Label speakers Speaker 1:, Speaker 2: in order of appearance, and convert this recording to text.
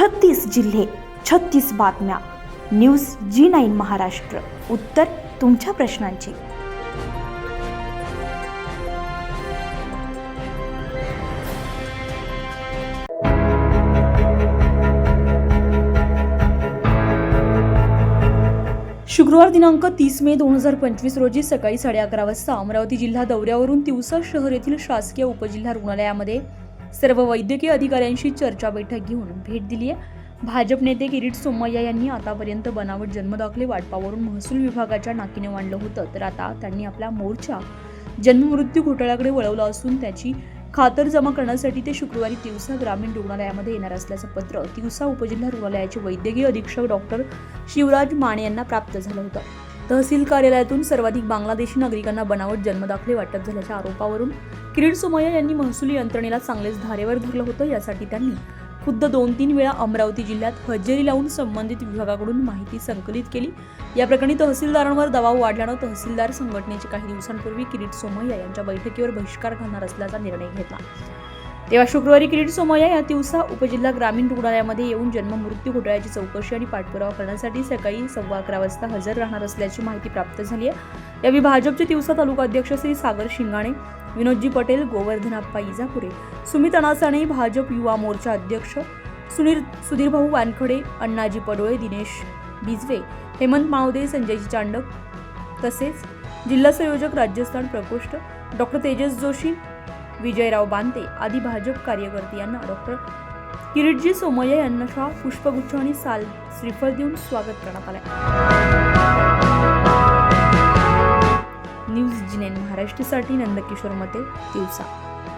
Speaker 1: छत्तीस जिल्हे छत्तीस बातम्या. न्यूज जी नाईन महाराष्ट्र. उत्तर तुमच्या प्रश्नांची.
Speaker 2: शुक्रवार दिनांक तीस मे दोन हजार पंचवीस रोजी सकाळी साडे अकरा वाजता अमरावती जिल्हा दौऱ्यावरून तिवसा शहर येथील शासकीय उपजिल्हा रुग्णालयामध्ये सर्व वैद्यकीय अधिकाऱ्यांशी चर्चा बैठक घेऊन भेट दिली आहे. भाजप नेते किरीट सोमय्या यांनी आतापर्यंत बनावट जन्मदाखले वाटपावरून महसूल विभागाच्या नाकीने मांडलं होतं. तर आता त्यांनी आपला मोर्चा जन्ममृत्यू घोटाळ्याकडे वळवला असून त्याची खातर जमा करण्यासाठी ते शुक्रवारी तिवसा ग्रामीण रुग्णालयामध्ये येणार असल्याचं पत्र तिवसा उपजिल्हा रुग्णालयाचे वैद्यकीय अधीक्षक डॉक्टर शिवराज माने यांना प्राप्त झालं होतं. तहसील कार्यालयातून सर्वाधिक बांगलादेशी नागरिकांना बनावट जन्मदाखले वाटप झाल्याच्या आरोपावरून किरीट सोमय्या यांनी महसुली यंत्रणेला चांगलेच धारेवर धरलं होतं यासाठी त्यांनी खुद्द दोन तीन वेळा अमरावती जिल्ह्यात हजेरी लावून संबंधित विभागाकडून माहिती संकलित केली. या प्रकरणी तहसीलदारांवर दबाव वाढल्यानं तहसीलदार संघटनेचे काही दिवसांपूर्वी किरीट सोमय्या यांच्या बैठकीवर बहिष्कार घालणार असल्याचा निर्णय घेतला. तेव्हा शुक्रवारी किरीट सोमय्या या दिवसा उपजिल्हा ग्रामीण रुग्णालयामध्ये येऊन जन्म मृत्यू घोटाळ्याची चौकशी आणि पाठपुरावा करण्यासाठी सकाळी सव्वा अकरा वाजता हजर राहणार असल्याची माहिती प्राप्त झाली आहे. यावेळी भाजपचे दिवसा तालुका अध्यक्ष श्री सागर शिंगाणे विनोदजी पटेल गोवर्धनाप्पा इजापुरे सुमित अनासाणे भाजप युवा मोर्चा अध्यक्ष सुनील सुधीरभाऊ वानखडे अण्णाजी पडोळे दिनेश बिजवे हेमंत मावदे संजयजी चांडक तसेच जिल्हा संयोजक राज्यस्थान प्रकोष्ठ डॉक्टर तेजस जोशी विजयराव बांते आदी भाजप कार्यकर्ते यांना डॉक्टर किरीटजी सोमय्या यांना शाह पुष्पगुच्छ आणि साल श्रीफळ देऊन स्वागत करण्यात आले न्यूज जिनेन महाराष्ट्रीसाठी नंदकिशोर मते दिवसा.